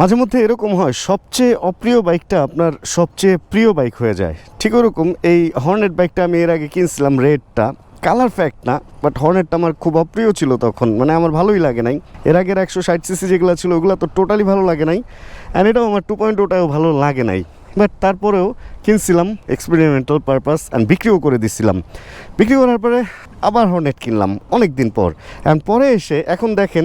মাঝে মধ্যে এরকম হয়, সবচেয়ে অপ্রিয় বাইকটা আপনার সবচেয়ে প্রিয় বাইক হয়ে যায়। ঠিক ওরকম এই হর্নেট বাইকটা আমি এর আগে কিনছিলাম রেডটা কালার ফ্যাক্ট না বাট হর্নেটটা আমার খুব অপ্রিয় ছিল তখন মানে আমার ভালোই লাগে নাই। এর আগের একশো ষাট সিসি যেগুলো ছিল, ওগুলো তো টোটালি ভালো লাগে নাই। অ্যান্ড এটাও আমার টু পয়েন্ট ওটাও ভালো লাগে নাই। বাট তারপরেও কিনছিলাম এক্সপেরিমেন্টাল পারপাস অ্যান্ড বিক্রিও করে দিছিলাম। বিক্রি করার পরে আবার হর্নেট কিনলাম অনেক দিন পর। অ্যান্ড পরে এসে এখন দেখেন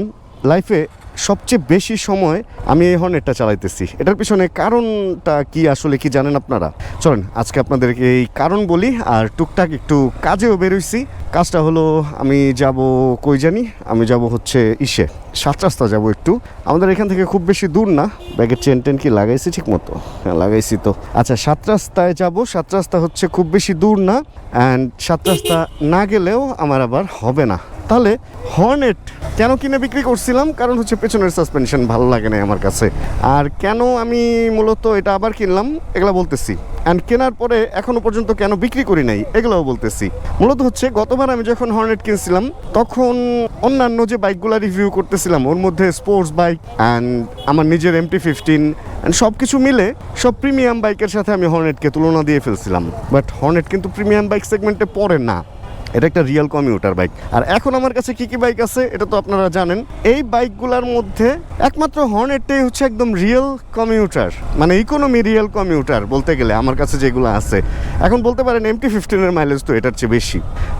লাইফে সবচেয়ে বেশি সময় আমি এই হর্নেটটা চালাইতেছি। এটার পিছনে কারণটা কি আসলে কি জানেন আপনারা? চলেন, আজকে আপনাদেরকে এই কারণ বলি আর টুকটাক একটু কাজেও বেরোইছি। কাজটা হলো আমি যাব কই জানি? আমি যাব হচ্ছে ইসে। সাত রাস্তা যাব একটু। আমাদের এখান থেকে খুব বেশি দূর না। ব্যাগের চেন টেন কি লাগাইছি ঠিক মতো হ্যাঁ লাগাইছি তো। আচ্ছা সাত রাস্তায় যাব। সাত রাস্তা হচ্ছে খুব বেশি দূর না। অ্যান্ড সাত রাস্তা না গেলেও আমার আবার হবে না। তাহলে হর্নেট কেন কিনে বিক্রি করছিলাম? কারণ হচ্ছে পেছনের সাসপেনশন ভালো লাগে না আমার কাছে। আর কেন আমি মূলত এটা আবার কিনলাম? এগুলো বলতেছি। অ্যান্ড কেনার পরে এখনও পর্যন্ত কেন বিক্রি করি নাই? এগুলোও বলতেছি। মূলত হচ্ছে, গতবার আমি যখন হর্নেট কিনছিলাম, তখন অন্যান্য যে বাইকগুলো রিভিউ করতেছিলাম, ওর মধ্যে স্পোর্টস বাইক অ্যান্ড আমার নিজের এমটি ফিফটিন অ্যান্ড সব কিছু মিলে সব প্রিমিয়াম বাইকের সাথে আমি হর্নেটকে তুলনা দিয়ে ফেলছিলাম। বাট হর্নেট কিন্তু প্রিমিয়াম বাইক সেগমেন্টে পড়ে না। এটা একটা রিয়েল কমিউটার বাইক আর এখন আমার কাছে কি কি বাইক আছে, এটা তো আপনারা জানেন। এই বাইকগুলোর মধ্যে একমাত্র হর্নেটটাই হচ্ছে একদম রিয়েল কমিউটার মানে ইকোনমি রিয়েল কমিউটার বলতে গেলে আমার কাছে যেগুলো আছে। এখন বলতে পারেন এমটি ফিফটিনের মাইলেজ তো এটার চেয়ে বেশি।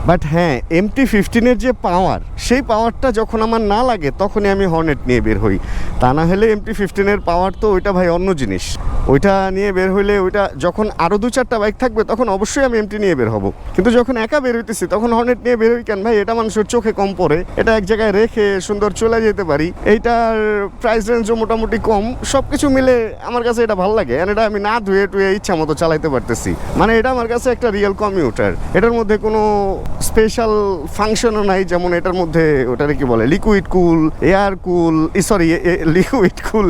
বাট হ্যাঁ এমটি ফিফটিনের যে পাওয়ার সেই পাওয়ারটা যখন আমার না লাগে, তখনই আমি হর্নেট নিয়ে বের হই। তা না হলে এমটি ফিফটিনের পাওয়ার তো ওইটা ভাই অন্য জিনিস। ওইটা নিয়ে বের হইলে ওইটা, যখন আরও দু চারটা বাইক থাকবে, তখন অবশ্যই আমি এমটি নিয়ে বের হব। কিন্তু যখন একা বের হইতেছি তখন হর্নেট নিয়ে বের হই কেন? ভাই, এটা মানুষের চোখে কম পড়ে। এটা এক জায়গায় রেখে সুন্দর চলে যেতে পারি। এইটার প্রাইস রেঞ্জও মোটামুটি কম। সব কিছু মিলে আমার কাছে এটা ভালো লাগে। আর এটা আমি না ধুয়ে টুয়ে ইচ্ছা মতো চালাইতে পারতেছি। মানে এটা আমার কাছে একটা রিয়েল কমিউটার এটার মধ্যে কোনো স্পেশাল ফাংশনও নাই। যেমন এটার মধ্যে ওটারে কি বলে? Liquid cool air cool sorry liquid cool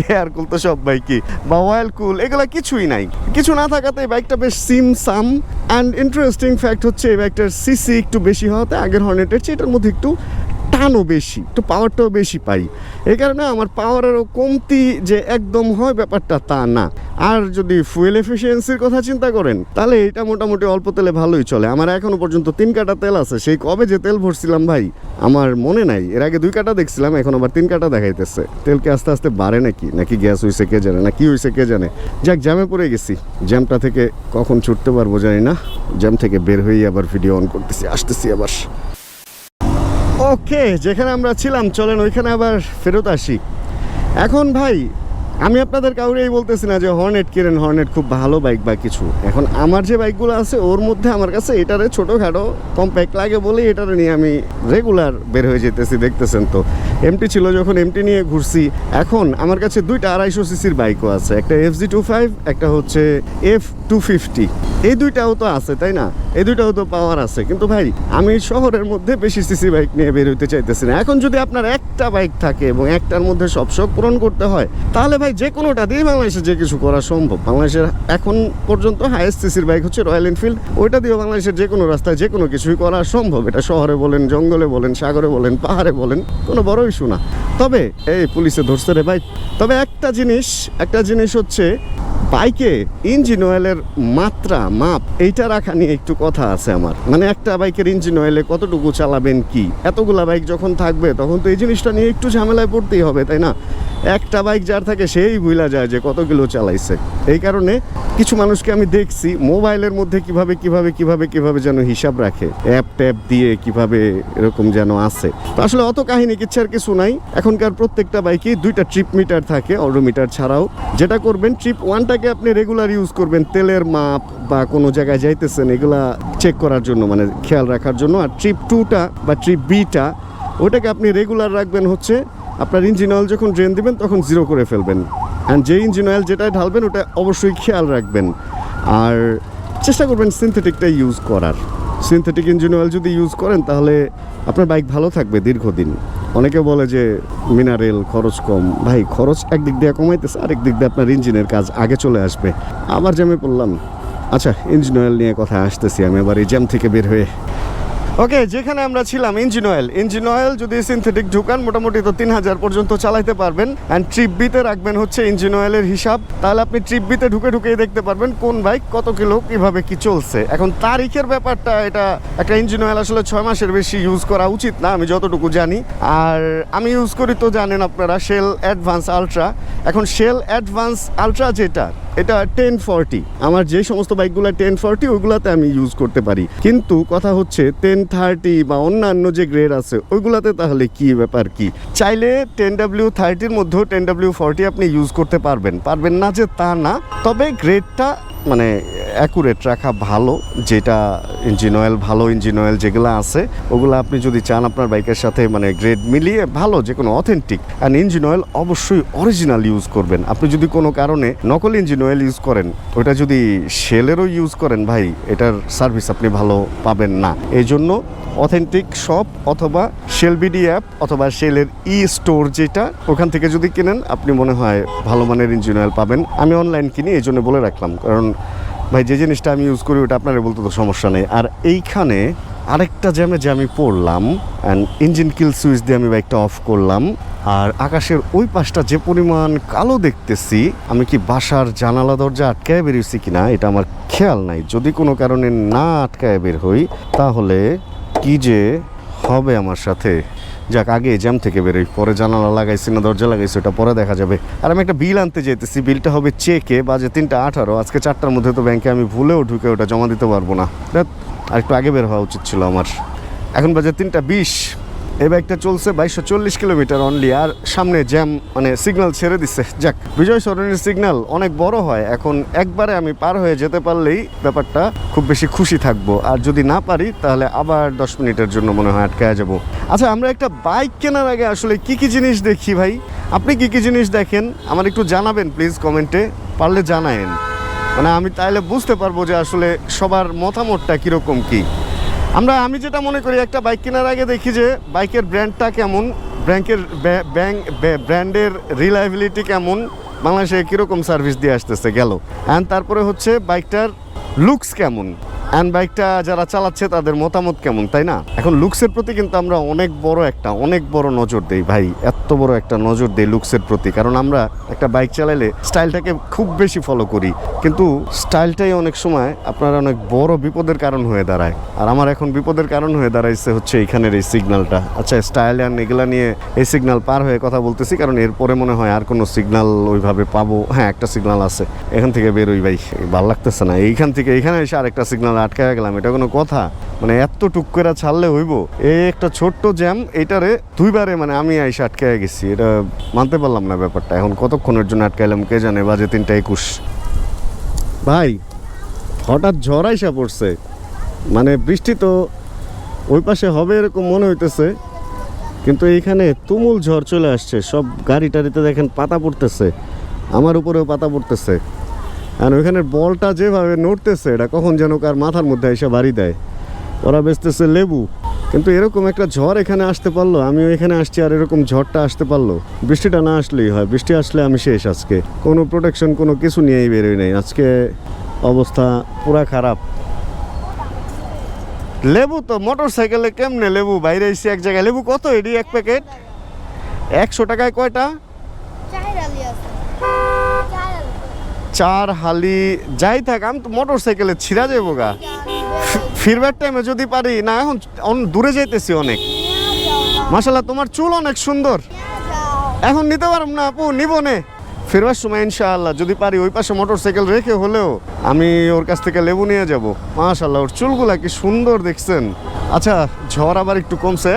air cool তো সব বাইকই বা অয়েল কুল এগুলো কিছুই নাই। কিছু না থাকাতে বাইকটা বেশ সিম সাম অ্যান্ড ইন্টারেস্টিং ফ্যাক্ট হচ্ছে এই বাইকটার সিসি একটু বেশি হওয়াতে আগের হর্নেটের চেয়ে এটার মধ্যে একটু টানও বেশি, একটু পাওয়ারটাও বেশি পাই। এই কারণে আমার পাওয়ারেরও কমতি যে একদম হয় ব্যাপারটা তা না। আর যদি ফুয়েল এফিসিয়েন্সির কথা চিন্তা করেন, তাহলে এটা মোটামুটি অল্প তেলে ভালোই চলে। আমার এখনও পর্যন্ত তিন কাটা তেল আছে, সেই কবে যে তেল ভরছিলাম ভাই, আমার মনে নাই। এর আগে দুই কাটা দেখছিলাম, এখন আবার তিন কাটা দেখাইতেছে। তেলকে আস্তে আস্তে বাড়ে নাকি? নাকি গ্যাস হয়েছে কে জানে, না কি হয়েছে কে জানে? যাক জ্যামে পড়ে গেছি। জ্যামটা থেকে কখন ছুটতে পারব জানি না। জ্যাম থেকে বের হয়ে আবার ভিডিও অন করতেছি, আসতেছি আবার। ওকে যেখানে আমরা ছিলাম চলেন ওইখানে আবার ফেরত আসি। এখন ভাই আমি আপনাদের কাউরেই বলতেছি না যে হর্নেট কিনেন হর্নেট খুব ভালো বাইক বা কিছু। এখন আমার যে বাইকগুলো আছে, ওর মধ্যে আমার কাছে এটারে ছোটোখাটো কম্প্যাক্ট লাগে বলে এটারে নিয়ে আমি রেগুলার বের হয়ে যেতেছি, দেখতেছেন তো। এমটি ছিল যখন এমটি নিয়ে ঘুরছি, এখন আমার কাছে দুইটা আড়াইশো সিসির বাইকও আছে। একটা এফ জি টু ফাইভ একটা হচ্ছে এফ টু ফিফটি এই দুইটাও তো আছে, তাই না? এই দুইটাও তো পাওয়ার আছে। কিন্তু ভাই, আমি শহরের মধ্যে বেশি সিসি বাইক নিয়ে বের হইতে চাইতেছি না। এখন যদি আপনার একটা বাইক থাকে এবং একটার মধ্যে সব শখ পূরণ করতে হয়, তাহলে ভাই, যে কোনোটা দিয়ে বাংলাদেশে যে কিছু করা সম্ভব। বাংলাদেশের এখন পর্যন্ত হায়েস্ট সিসির বাইক হচ্ছে রয়্যাল এনফিল্ড ওইটা দিয়ে বাংলাদেশের যে কোনো রাস্তায় যে কোনো কিছুই করা সম্ভব। এটা শহরে বলেন, জঙ্গলে বলেন, সাগরে বলেন, পাহাড়ে বলেন, কোনো বড় ইস্যু না। তবে, এই পুলিশে ধরছে রে ভাই। তবে একটা জিনিস একটা জিনিস হচ্ছে বাইকে ইঞ্জিন অয়েলের মাত্রা, মাপ, এইটা রাখা নিয়ে একটু কথা আছে আমার। মানে একটা বাইকের ইঞ্জিন অয়েলে কতটুকু চালাবেন কি? এতগুলা বাইক যখন থাকবে, তখন তো এই জিনিসটা নিয়ে একটু ঝামেলায় পড়তেই হবে, তাই না? একটা বাইক যার থাকে সেই ভুলা যায় যে কত কিলো চালাইছে। এই কারণে কিছু মানুষকে আমি দেখছি, মোবাইলের মধ্যে কীভাবে কীভাবে কীভাবে কীভাবে যেন হিসাব রাখে, অ্যাপ ট্যাপ দিয়ে কীভাবে এরকম যেন আছে। তো আসলে অত কাহিনী কিচ্ছার কিছু নাই, এখনকার প্রত্যেকটা বাইকে দুইটা ট্রিপ মিটার থাকে, অডোমিটার ছাড়াও। যেটা করবেন, ট্রিপ ওয়ানটাকে আপনি রেগুলার ইউজ করবেন তেলের মাপ বা কোনো জায়গায় যাইতেছেন, এগুলা চেক করার জন্য মানে খেয়াল রাখার জন্য। আর ট্রিপ টুটা বা ট্রিপ বিটা ওটাকে আপনি রেগুলার রাখবেন হচ্ছে আপনার ইঞ্জিন অয়েল যখন ড্রেন দিবেন, তখন জিরো করে ফেলবেন। অ্যান্ড যে ইঞ্জিন অয়েল যেটাই ঢালবেন, ওটা অবশ্যই খেয়াল রাখবেন। আর চেষ্টা করবেন সিনথেটিকটা ইউজ করার। সিনথেটিক ইঞ্জিন অয়েল যদি ইউজ করেন, তাহলে আপনার বাইক ভালো থাকবে দীর্ঘদিন। অনেকে বলে যে মিনারেল খরচ কম। ভাই, খরচ একদিক দিয়ে কমাইতেছে, আরেক দিক দিয়ে আপনার ইঞ্জিনের কাজ আগে চলে আসবে। আবার জ্যামে পড়লাম। আচ্ছা ইঞ্জিন অয়েল নিয়ে কথা আসতেছি আমি এবার এই জ্যাম থেকে বের হয়ে ওকে, যেখানে আমরা ছিলাম ইঞ্জিন অয়েল ইঞ্জিন অয়েল যদি সিনথেটিক ঢুকান, মোটামুটি তো তিন হাজার পর্যন্ত চালাইতে পারবেন। অ্যান্ড ট্রিপ বিতে রাখবেন হচ্ছে ইঞ্জিন অয়েলের হিসাব। তাহলে আপনি ট্রিপ বিতে ঢুকে ঢুকেই দেখতে পারবেন কোন বাইক কত কিলো কীভাবে কি চলছে। এখন তারিখের ব্যাপারটা, এটা একটা ইঞ্জিন অয়েল আসলে ছয় মাসের বেশি ইউজ করা উচিত না, আমি যতটুকু জানি। আর আমি ইউজ করি তো জানেন আপনারা শেল অ্যাডভান্স আলট্রা এখন শেল অ্যাডভান্স আলট্রা যেটা, এটা টেন ফর্টি আমার যে সমস্ত বাইকগুলো টেন ফর্টি ওইগুলাতে আমি ইউজ করতে পারি। কিন্তু কথা হচ্ছে টেন থার্টি বা অন্যান্য যে গ্রেড আছে, ওইগুলাতে তাহলে কি ব্যাপার কি? চাইলে টেন ডাব্লিউ থার্টির মধ্যেও টেন ডাব্লিউ ফর্টি আপনি ইউজ করতে পারবেন। পারবেন না যে তা না, তবে গ্রেডটা মানে অ্যাকুরেট রাখা ভালো, যেটা ইঞ্জিন অয়েল ভালো ইঞ্জিন অয়েল যেগুলো আছে, ওগুলো আপনি যদি চান আপনার বাইকের সাথে মানে গ্রেড মিলিয়ে ভালো যে কোনো অথেন্টিক অ্যান্ড ইঞ্জিন অয়েল অবশ্যই অরিজিনাল ইউজ করবেন। আপনি যদি কোনো কারণে নকল ইঞ্জিন অয়েল ইউজ করেন ওটা যদি শেলেরও ইউজ করেন ভাই, এটার সার্ভিস আপনি ভালো পাবেন না। এই জন্য অথেন্টিক শপ অথবা শেল বিডি অ্যাপ অথবা শেলের ই স্টোর যেটা, ওখান থেকে যদি কেনেন, আপনি মনে হয় ভালো মানের ইঞ্জিন অয়েল পাবেন। আমি অনলাইন কিনি এই জন্য বলে রাখলাম। কারণ ভাই, যে জিনিসটা আমি ইউজ করি, ওটা আপনারা বলতে তো সমস্যা নেই। আর এইখানে আরেকটা জ্যামে যে আমি পড়লাম অ্যান্ড ইঞ্জিন কিল সুইচ দিয়ে আমি বাইকটা অফ করলাম, আর আকাশের ওই পাশটা যে পরিমাণ কালো দেখতেছি, আমি কি বাসার জানালা দরজা আটকায় বেরিয়েছি কিনা, এটা আমার খেয়াল নাই। যদি কোনো কারণে না আটকায় বের হই, তাহলে কি যে হবে আমার সাথে? যাক, আগে জ্যাম থেকে বেরোই। পরে জানালা লাগাইছি না, দরজা লাগাইছি, ওটা পরে দেখা যাবে। আর আমি একটা বিল আনতে যেতেছি বিলটা হবে চেকে বাজে তিনটা আঠারো, আজকে চারটার মধ্যে তো ব্যাংকে আমি ভুলেও ঢুকে ওটা জমা দিতে পারব না। আর একটু আগে বের হওয়া উচিত ছিল আমার। এখন বাজে তিনটা বিশ। এই বাইকটা চলছে বাইশশো চল্লিশ কিলোমিটার অনলি আর সামনে জ্যাম মানে সিগন্যাল ছেড়ে দিচ্ছে যাক, বিজয় সরণির সিগন্যাল অনেক বড় হয়। এখন একবারে আমি পার হয়ে যেতে পারলেই ব্যাপারটা খুব বেশি খুশি থাকব। আর যদি না পারি, তাহলে আবার দশ মিনিটের জন্য মনে হয় আটকায় যাব। আচ্ছা আমরা একটা বাইক কেনার আগে আসলে কি কি জিনিস দেখি ভাই? আপনি কি কি জিনিস দেখেন? আমার একটু জানাবেন প্লিজ কমেন্টে, পারলে জানায়েন। মানে আমি তাইলে বুঝতে পারব যে আসলে সবার মতামতটা কীরকম কী। আমরা, আমি যেটা মনে করি, একটা বাইক কেনার আগে দেখি যে বাইকের ব্র্যান্ডটা কেমন ব্র্যাঙ্কের ব্যাংক ব্র্যান্ডের রিলায়েবিলিটি কেমন, বাংলাদেশে কীরকম সার্ভিস দিয়ে আসতেছে, গেল। অ্যান্ড তারপরে হচ্ছে বাইকটার লুকস কেমন। অ্যান্ড বাইকটা যারা চালাচ্ছে, তাদের মতামত কেমন, তাই না? এখন লুকসের প্রতি কিন্তু আমরা অনেক বড় একটা, অনেক বড় নজর দেই, ভাই। এত বড় একটা নজর দেই লুকসের প্রতি। কারণ আমরা একটা বাইক চালাইলে স্টাইলটাকে খুব বেশি ফলো করি। কিন্তু স্টাইলটাই অনেক সময় আপনার অনেক বড় বিপদের কারণ হয়ে দাঁড়ায়। আর আমার এখন বিপদের কারণ হয়ে দাঁড়াইছে হচ্ছে এইখানের এই সিগন্যালটা আচ্ছা স্টাইল অ্যান্ড এগুলা নিয়ে এই সিগন্যাল পার হয়ে কথা বলতেছি, কারণ এরপরে মনে হয় আর কোনো সিগন্যাল ওইভাবে পাবো। হ্যাঁ একটা সিগন্যাল আছে। এখান থেকে বেরোই, ভাই। ভালো লাগতেছে না। এইখান থেকে, এইখানে এসে আরেকটা সিগন্যাল আটকায় গেলাম, এটা কোনো কথা? মানে এত টুক করে ছাড়লে হইব? এই একটা ছোট্ট জ্যাম এইটারে দুইবারে মানে আমি এসে আটকায় গেছি। এটা মানতে পারলাম না ব্যাপারটা। এখন কতক্ষণের জন্য আটকাইলাম কে জানে? বাজে তিনটা একুশ। ভাই, হঠাৎ ঝড় আইসা পড়ছে। মানে বৃষ্টি তো ওই পাশে হবে এরকম মনে হইতেছে। কিন্তু এইখানে তুমুল ঝড় চলে আসছে। সব গাড়ি টাড়িতে দেখেন পাতা পড়তেছে। আমার উপরেও পাতা পড়তেছে। আর ওইখানের বলটা যেভাবে নড়তেছে, এটা কখন যেন কার মাথার মধ্যে এসে বাড়ি দেয়। ওরা বেচতেছে লেবু। কিন্তু এরকম একটা ঝড় এখানে আসতে পারল, আমিও এখানে আসছি আর এরকম ঝড়টা আসতে পারল। বৃষ্টিটা না আসলেই হয়, বৃষ্টি আসলে আমি শেষ আজকে। কোনো প্রোটেকশন কোনো কিছু নিয়েই বেরোই নাই। আজকে অবস্থা পুরা খারাপ। লেবু তো মোটর সাইকেলে কেমনে লেবু? বাইরে এসে এক জায়গায় লেবু কত? এডি এক প্যাকেট? একশো টাকায় কয়টা চায়ের আলি আছে চায়ের আলি চার, হালি, যাই থাক, আমি তো মোটর সাইকেলে ছিঁড়া যাব গা। ফিরবার টাইমে যদি পারি, না, এখন অন- দূরে যাইতেছি অনেক। মাসাল্লাহ তোমার চুল অনেক সুন্দর। এখন নিতে পারব না আপু, নিব নে। ফেরবার সময় ইনশাআল্লাহ, যদি পারি, ওই পাশে মোটর সাইকেল রেখে হলেও আমি ওর কাছ থেকে লেবু নিয়ে যাব। মাশাল্লাহ ওর চুলগুলা কি সুন্দর দেখছেন। আচ্ছা ঝড় আবার একটু কমছে।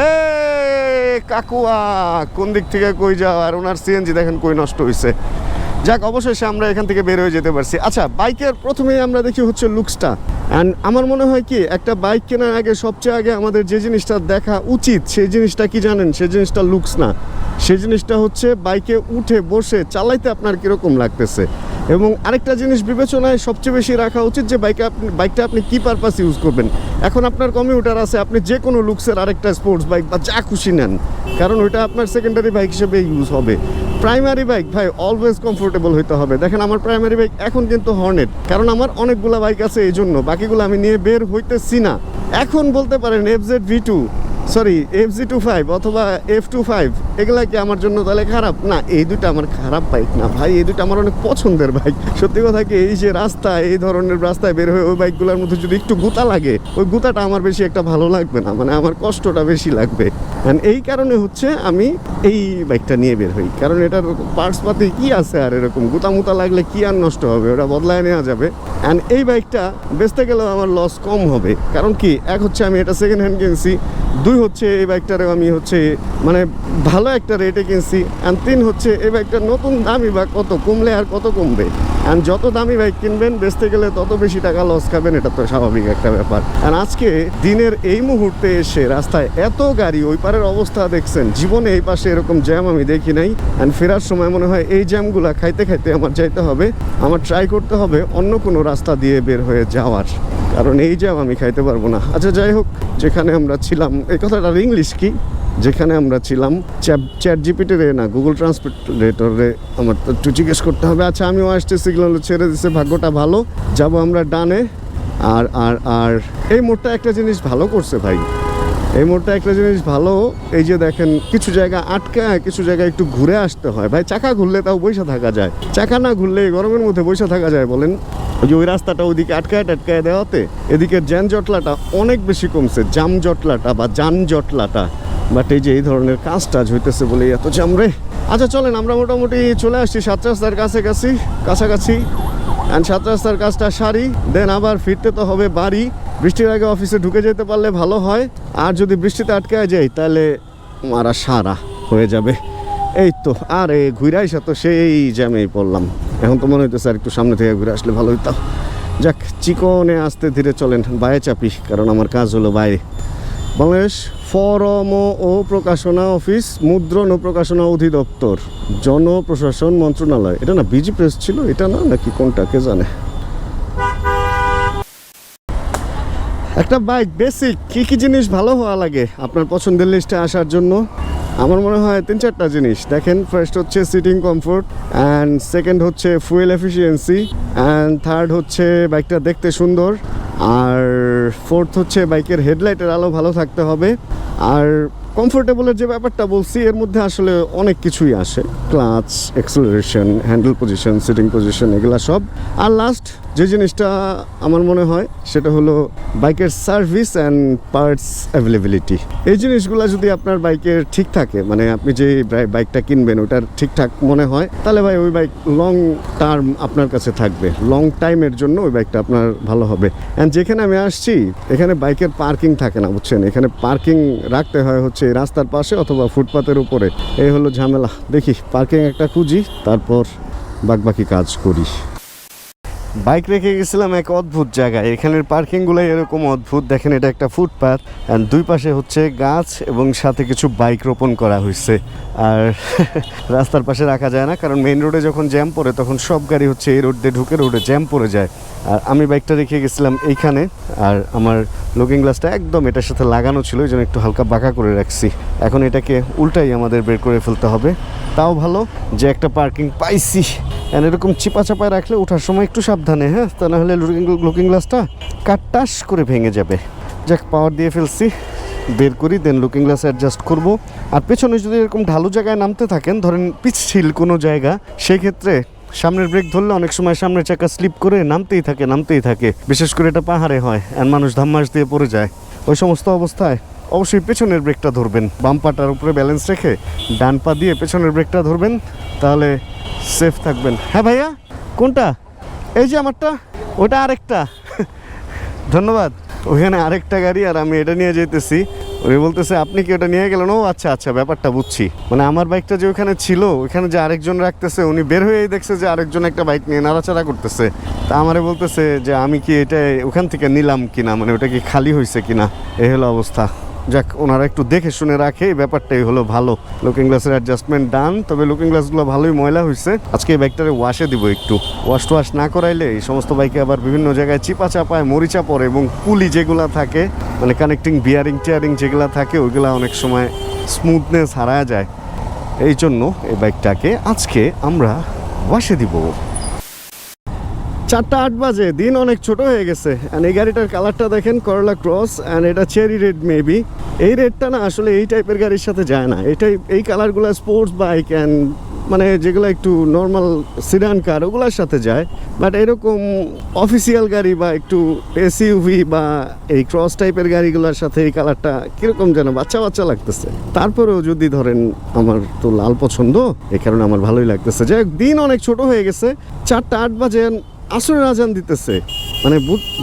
কাকুয়া, কোন দিক থেকে কই যাও? আর ওনার সিএনজি দেখেন কই নষ্ট হয়েছে যাক, অবশেষে আমরা এখান থেকে বের হয়ে যেতে পারছি। আচ্ছা বাইকের প্রথমেই আমরা দেখি হচ্ছে লুকসটা। অ্যান্ড আমার মনে হয় কি, একটা বাইক কেনার আগে সবচেয়ে আগে আমাদের যে জিনিসটা দেখা উচিত, সেই জিনিসটা কি জানেন? সেই জিনিসটা লুকস না। সেই জিনিসটা হচ্ছে বাইকে উঠে বসে চালাইতে আপনার কীরকম লাগতেছে? এবং আরেকটা জিনিস বিবেচনায় সবচেয়ে বেশি রাখা উচিত যে বাইকে আপনি, বাইকটা আপনি কী পারপাস ইউজ করবেন? এখন আপনার কমিউটার আছে, আপনি যে কোনো লুকসের আরেকটা স্পোর্টস বাইক বা যা খুশি নেন। কারণ ওইটা আপনার সেকেন্ডারি বাইক হিসেবে ইউজ হবে। প্রাইমারি বাইক ভাই অলওয়েজ কমফোর্টেবল হইতে হবে। দেখেন, আমার প্রাইমারি বাইক এখন কিন্তু হর্নেট কারণ আমার অনেকগুলো বাইক আছে এই জন্য বাকিগুলো আমি নিয়ে বের হইতেছি না। এখন বলতে পারেন F Z V two sorry F G two five অথবা এফ টু ফাইভ এগুলা কি আমার জন্য তাহলে খারাপ? না, এই দুটো আমার খারাপ বাইক না ভাই, এই দুটো আমার অনেক পছন্দের বাইক সত্যি কথা কি, এই যে রাস্তা, এই ধরনের রাস্তায় বের হয়ে ওই বাইকগুলোর মধ্যে যদি একটু গুতা লাগে, ওই গুতাটা আমার বেশি একটা ভালো লাগবে না মানে আমার কষ্টটা বেশি লাগবে। এই কারণে হচ্ছে আমি এই বাইকটা নিয়ে বের হই। কারণ এটার পার্টস পাতি কি আছে আর এরকম? গুতা মুতা লাগলে কি আর নষ্ট হবে? ওটা বদলায় নেওয়া যাবে। অ্যান্ড এই বাইকটা বেচতে গেলেও আমার লস কম হবে। কারণ কি, এক হচ্ছে আমি এটা সেকেন্ড হ্যান্ড কিনছি, দুই হচ্ছে এই বাইকটারেও আমি হচ্ছে মানে ভালো একটা রেটে কিনছি অ্যান্ড তিন হচ্ছে এই বাইকটা নতুন দামি বা কত কমলে আর কত কমবে? অ্যান্ড যত দামি বাইক কিনবেন, বেচতে গেলে তত বেশি টাকা লস খাবেন, এটা তো স্বাভাবিক একটা ব্যাপার। অ্যান্ড আজকে দিনের এই মুহূর্তে এসে রাস্তায় এত গাড়ি, ওই পারের অবস্থা দেখছেন, জীবনে এই পাশে এরকম জ্যাম আমি দেখি নাই। অ্যান্ড ফেরার সময় মনে হয় এই জ্যামগুলা খাইতে খাইতে আমার যাইতে হবে, আমার ট্রাই করতে হবে, অন্য কোনো রাস্তা দিয়ে বের হয়ে যাওয়ার। কারণ এই জ্যাম আমি খাইতে পারব না। আচ্ছা যাই হোক, যেখানে আমরা ছিলাম কথাটার ইংলিশ কি? যেখানে আমরা ছিলাম, চ্যাট জিপিটিরে না গুগল ট্রান্সলেটরে আমার তো একটু জিজ্ঞেস করতে হবে। আচ্ছা আমিও আসছি সিগনাল ছেড়ে দিছে, ভাগ্যটা ভালো। যাব আমরা ডানে। আর আর আর, এই মোড়টা একটা জিনিস ভালো করছে ভাই। এই মোড়টা একটা জিনিস ভালো, এই যে দেখেন কিছু জায়গা আটকায় কিছু জায়গায় একটু ঘুরে আসতে হয়। ভাই, চাকা ঘুরলে তাও বসে থাকা যায়। চাকা না ঘুরলে গরমের মধ্যে বসে থাকা যায় বলেন। ওই যে ওই রাস্তাটা ওইদিকে আটকায় টাটকায় দেওয়াতে এদিকে জ্যান জটলাটা অনেক বেশি কমছে, জাম জটলাটা বা যান জটলাটা। বাট এই যে এই ধরনের কাজ টাজ হইতেছে বলে এত জাম রে। আচ্ছা চলেন, আমরা মোটামুটি চলে আসছি সাত রাস্তার কাছাকাছি কাছাকাছি। অ্যান্ড সাত রাস্তার কাজটা সারি দেন আবার ফিরতে তো হবে বাড়ি। বৃষ্টির আগে অফিসে ঢুকে যেতে পারলে ভালো হয়। আর যদি বৃষ্টিতে আটকায় যাই তাহলে মারা সারা হয়ে যাবে। এই তো, আর এই ঘুরে তো সেই জ্যামেই পড়লাম। এখন তো মনে হইতেছে আর একটু সামনে থেকে ঘুরে আসলে ভালো হইতো। যাক, চিকনে আসতে ধীরে চলেন বাইরে চাপি, কারণ আমার কাজ হলো বাইরে বাংলাদেশ ফরম ও প্রকাশনা অফিস মুদ্রণ ও প্রকাশনা অধিদপ্তর জনপ্রশাসন মন্ত্রণালয়। এটা না বিজি প্রেস ছিল? এটা না? নাকি কোনটা? কে জানে? একটা বাইক বেসিক কি কি জিনিস ভালো হওয়া লাগে আপনার পছন্দের লিস্টে আসার জন্য? আমার মনে হয় তিন চারটা জিনিস। দেখেন ফার্স্ট হচ্ছে সিটিং কমফোর্ট অ্যান্ড সেকেন্ড হচ্ছে ফুয়েল এফিসিয়েন্সি অ্যান্ড থার্ড হচ্ছে বাইকটা দেখতে সুন্দর, আর ফোর্থ হচ্ছে বাইকের হেডলাইটের আলো ভালো থাকতে হবে। আর কমফোর্টেবলের যে ব্যাপারটা বলছি, এর মধ্যে আসলে অনেক কিছুই আসে। Clutch acceleration handle position seating position এগুলা সব। আর লাস্ট যে জিনিসটা আমার মনে হয়, সেটা হলো বাইকের সার্ভিস অ্যান্ড পার্টস অ্যাভেলেবিলিটি এই জিনিসগুলো যদি আপনার বাইকের ঠিক থাকে মানে আপনি যে বাইকটা কিনবেন, ওটার ঠিকঠাক মনে হয়, তাহলে ভাই ওই বাইক লং টার্ম আপনার কাছে থাকবে। লং টাইমের জন্য ওই বাইকটা আপনার ভালো হবে। অ্যান্ড যেখানে আমি আসছি, এখানে বাইকের পার্কিং থাকে না, বুঝছেন? এখানে পার্কিং রাখতে হয় হচ্ছে রাস্তার পাশে অথবা ফুটপাতের উপরে। এই হলো ঝামেলা। দেখি পার্কিং একটা খুঁজি, তারপর বাকি কাজ করি। বাইক রেখে গেছিলাম এক অদ্ভুত জায়গায়। এখানের পার্কিংগুলো এরকম অদ্ভুত। দেখেন এটা একটা ফুটপাথ অ্যান্ড দুই পাশে হচ্ছে গাছ এবং সাথে কিছু বাইক রোপণ করা হয়েছে। আর রাস্তার পাশে রাখা যায় না, কারণ মেইন রোডে যখন জ্যাম পড়ে, তখন সব গাড়ি হচ্ছে এই রোড দিয়ে ঢুকে রোডে জ্যাম পড়ে যায়। আর আমি বাইকটা রেখে গেছিলাম এইখানে। আর আমার লুকিং গ্লাসটা একদম এটার সাথে লাগানো ছিল ওই জন্য একটু হালকা বাঁকা করে রাখছি। এখন এটাকে উল্টাই আমাদের বের করে ফেলতে হবে। তাও ভালো যে একটা পার্কিং পাইছি। And এরকম চিপা চাপায় রাখলে ওঠার সময় একটু সাবধানে হ্যাঁ? তা না হলে লুকিং গ্লাসটা কাটটাস করে ভেঙে যাবে। যাক পাওয়ার দিয়ে ফেলছি। বের করি দেন লুকিং গ্লাস অ্যাডজাস্ট করব। আর পেছনে যদি এরকম ঢালু জায়গায় নামতে থাকেন, ধরেন পিচ্ছিল কোনো জায়গা সেই ক্ষেত্রে সামনের ব্রেক ধরলে অনেক সময় সামনের চাকা স্লিপ করে নামতেই থাকে নামতেই থাকে। বিশেষ করে এটা পাহাড়ে হয় আর মানুষ ধাম্মাস দিয়ে পড়ে যায়। ওই সমস্ত অবস্থায় অবশ্যই পেছনের ব্রেকটা ধরবেন। বাম পাটার উপরে ব্যালেন্স রেখে ডান পা দিয়ে পেছনের ব্রেকটা ধরবেন, তাহলে সেফ থাকবেন। হ্যাঁ ভাইয়া, কোনটা? এই যে আমারটা, ওটা আরেকটা। ধন্যবাদ। ওখানে আরেকটা গাড়ি আর আমি এটা নিয়ে যেতেছি উনি বলতেছে, আপনি কি ওটা নিয়ে গেলেন? ও আচ্ছা আচ্ছা ব্যাপারটা বুঝছি। মানে আমার বাইকটা যে ওখানে ছিল, ওখানে যে আরেকজন রাখতেছে, উনি বের হয়েই দেখছে যে আরেকজন একটা বাইক নিয়ে নাড়াচাড়া করতেছে। তা আমারে বলতেছে যে, আমি কি এটা ওখান থেকে নিলাম কিনা? মানে ওটা কি খালি হয়েছে কিনা? এই হলো অবস্থা। যাক, ওনারা একটু দেখে শুনে রাখে, এই ব্যাপারটাই হলো ভালো। লুকিং গ্লাসের অ্যাডজাস্টমেন্ট ডান তবে লুকিং গ্লাসগুলো ভালোই ময়লা হয়েছে আজকে এই বাইকটারে ওয়াশে দিব একটু। ওয়াশ টোয়াশ না করাইলে এই সমস্ত বাইকে আবার বিভিন্ন জায়গায় চিপা চাপায় মরিচা পড়ে এবং পুলি যেগুলা থাকে মানে কানেক্টিং বিয়ারিং টিয়ারিং যেগুলো থাকে, ওইগুলা অনেক সময় স্মুথনেস হারা যায়। এই জন্য এই বাইকটাকে আজকে আমরা ওয়াশে দিব। চারটা আট বাজে, দিন অনেক ছোট হয়ে গেছে। অ্যান্ড এই গাড়িটার কালারটা দেখেন করলা ক্রস অ্যান্ড এটা চেরি রেড মেবি এই রেডটা না আসলে এই টাইপের গাড়ির সাথে যায় না। এটাই এই কালারগুলো স্পোর্টস বাইক অ্যান্ড মানে যেগুলো একটু নর্মাল সিডান কার ওগুলোর সাথে যায়। বাট এরকম অফিসিয়াল গাড়ি বা একটু এসইউভি বা এই ক্রস টাইপের গাড়িগুলোর সাথে এই কালারটা কীরকম যেন বাচ্চা বাচ্চা লাগতেছে। তারপরেও যদি ধরেন আমার তো লাল পছন্দ এই কারণে আমার ভালোই লাগতেছে। যাই দিন অনেক ছোট হয়ে গেছে। চারটা আট বাজে আসরের আজান দিতেছে। মানে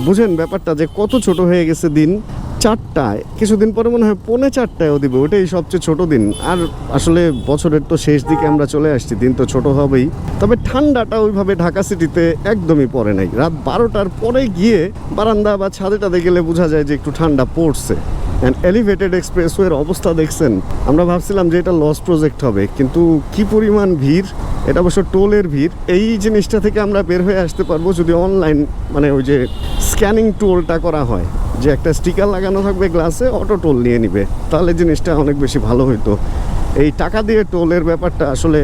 বুঝেন ব্যাপারটা যে কত ছোট হয়ে গেছে দিন চারটায়। কিছুদিন পরে মনে হয় পৌনে চারটায়ও দিবে ওটাই সবচেয়ে ছোট দিন। আর আসলে বছরের তো শেষ দিকে আমরা চলে আসছি, দিন তো ছোট হবেই। তবে ঠান্ডাটা ওইভাবে ঢাকা সিটিতে একদমই পড়ে নাই। রাত বারোটার পরে গিয়ে বারান্দা বা ছাদে টাদে গেলে বোঝা যায় যে একটু ঠান্ডা পড়ছে। অ্যান্ড এলিভেটেড এক্সপ্রেসওয়ের অবস্থা দেখছেন। আমরা ভাবছিলাম যে এটা লস প্রজেক্ট হবে, কিন্তু কি পরিমাণ ভিড়? এটা অবশ্য টোলের ভিড়। এই জিনিসটা থেকে আমরা বের হয়ে আসতে পারব যদি অনলাইন মানে ওই যে স্ক্যানিং টোলটা করা হয়। যে একটা স্টিকার লাগানো থাকবে গ্লাসে অটো টোল নিয়ে নিবে। তাহলে জিনিসটা অনেক বেশি ভালো হইতো। এই টাকা দিয়ে টোলের ব্যাপারটা আসলে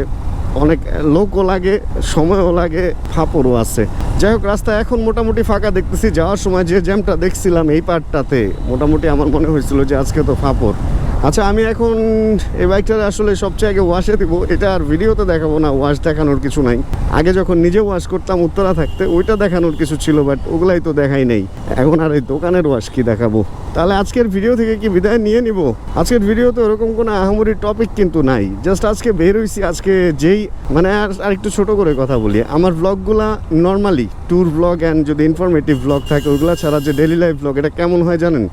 অনেক লোকও লাগে, সময়ও লাগে, ফাঁপড়ও আছে। যাই হোক, রাস্তা এখন মোটামুটি ফাঁকা দেখতেছি। যাওয়ার সময় যে জ্যামটা দেখছিলাম এই পার্টটাতে মোটামুটি আমার মনে হয়েছিল যে আজকে তো ফাপড়। আচ্ছা আমি এখন এই বাইকটা আসলে সবচেয়ে আগে ওয়াশে দিব। এটা আর ভিডিওতে দেখাবো না ওয়াশ দেখানোর কিছু নাই। আগে যখন নিজে ওয়াশ করতাম উত্তরা থাকতে, ওইটা দেখানোর কিছু ছিল বাট ওগুলাই তো দেখাই নেই। এখন আর এই দোকানের ওয়াশ কি দেখাবো? তাহলে আজকের ভিডিও থেকে কি বিদায় নিয়ে নিব? আজকের ভিডিওতে ওরকম কোনো আহামরি টপিক কিন্তু নাই। জাস্ট আজকে বের হয়েছি আজকে যেই মানে আর আর একটু ছোট করে কথা বলি। আমার ব্লগগুলা নর্মালি ট্যুর ব্লগ অ্যান্ড যদি ইনফরমেটিভ ব্লগ থাকে ওগুলা ছাড়া যে ডেলি লাইফ ব্লগ এটা কেমন হয় জানেন?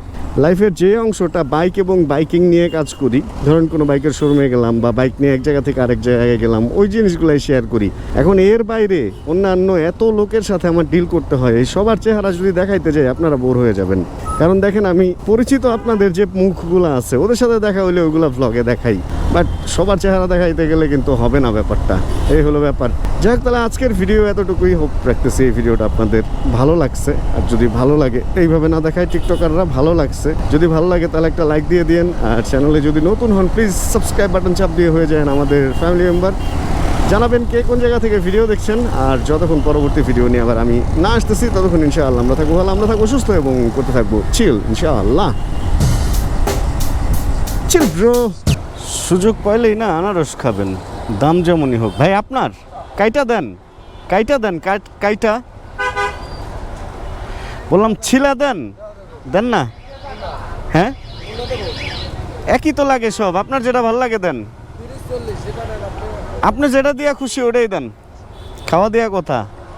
লাইফের যে অংশটা বাইক এবং বাইকিং নিয়ে কাজ করি, ধরেন কোনো বাইকের শোরুমে গেলাম বা বাইক নিয়ে এক জায়গা থেকে আরেক জায়গায় গেলাম, ওই জিনিসগুলাই শেয়ার করি। এখন এর বাইরে অন্যান্য এত লোকের সাথে আমার ডিল করতে হয়, এই সবার চেহারা যদি দেখাইতে যাই, আপনারা বোর হয়ে যাবেন। কারণ দেখেন, আমি পরিচিত আপনাদের যে মুখগুলো আছে, ওদের সাথে দেখা হলে ওইগুলো ভ্লগে দেখাই। বাট সবার চেহারা দেখাইতে গেলে কিন্তু হবে না ব্যাপারটা। এই হলো ব্যাপার। যাই হোক, তাহলে আজকের ভিডিও এতটুকুই। হোক রাখতেছি এই ভিডিওটা আপনাদের ভালো লাগছে। আর যদি ভালো লাগে, এইভাবে না দেখায় টিকটকাররা, ভালো লাগছে। যদি ভালো লাগে তাহলে একটা লাইক দিয়ে দিন আর চ্যানেলে যদি নতুন হন প্লিজ সাবস্ক্রাইব বাটন চাপ দিয়ে হয়ে যান আমাদের ফ্যামিলি মেম্বার জানাবেন কে কোন জায়গা থেকে ভিডিও দেখছেন। আর যতক্ষণ পরবর্তী ভিডিও নিয়ে আবার আমি না আসতেছি, ততক্ষণ ইনশাআল্লাহ আমরা থাকব, ভালো আমরা থাকব, সুস্থ এবং করতে থাকব। চিল ইনশাআল্লাহ। চিল ব্রো সুযোগ পাইলেই না আনারস খাবেন। দাম যেমনই হোক। ভাই, আপনার? কাইটা দেন। কাইটা দেন। কাইটা? বললাম, ছিলা দেন। দেন না? একই তো লাগে সব। আপনার যেটা ভালো লাগে দেন। আপনি। যেটা দিয়া খুশি ওটাই দেন। খাওয়া দেওয়া কথা।